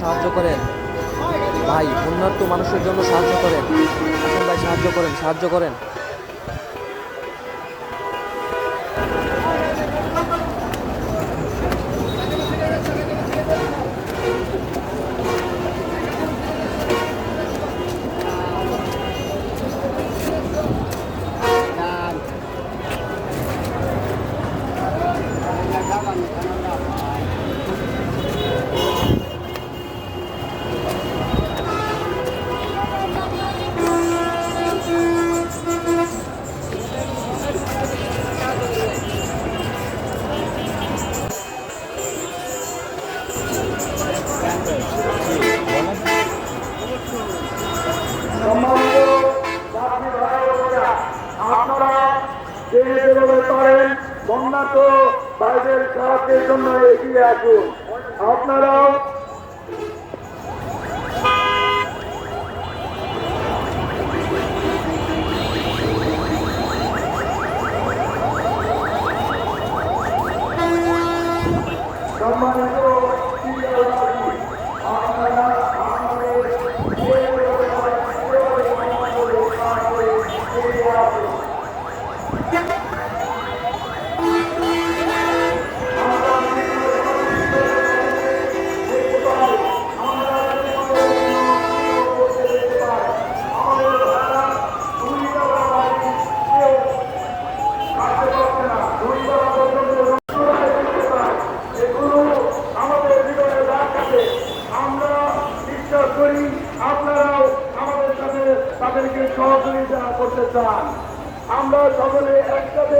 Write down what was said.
সাহায্য করেন। ভাই পুণ্যার্থ মানুষের জন্য সাহায্য করেন। আসেন ভাই সাহায্য করেন সাহায্য করেন। যে যেভাবে পারেন বন্যাত বাইরের সাহায্যের জন্য এগিয়ে আসুন। আপনারাও সম্মানিত ক্রীড়াবাসী, আপনারা আমাদের যে যেভাবে পারেন সেভাবে সমাজকে রক্ষা করে এগিয়ে আসুন। আমাদের হৃদয়ে দাগ কাটে আমরা বিশ্বাস করি আপনারাও আমাদের সাথে তাদেরকে সহযোগিতা করতে চান। আমরা সকলে একসাথে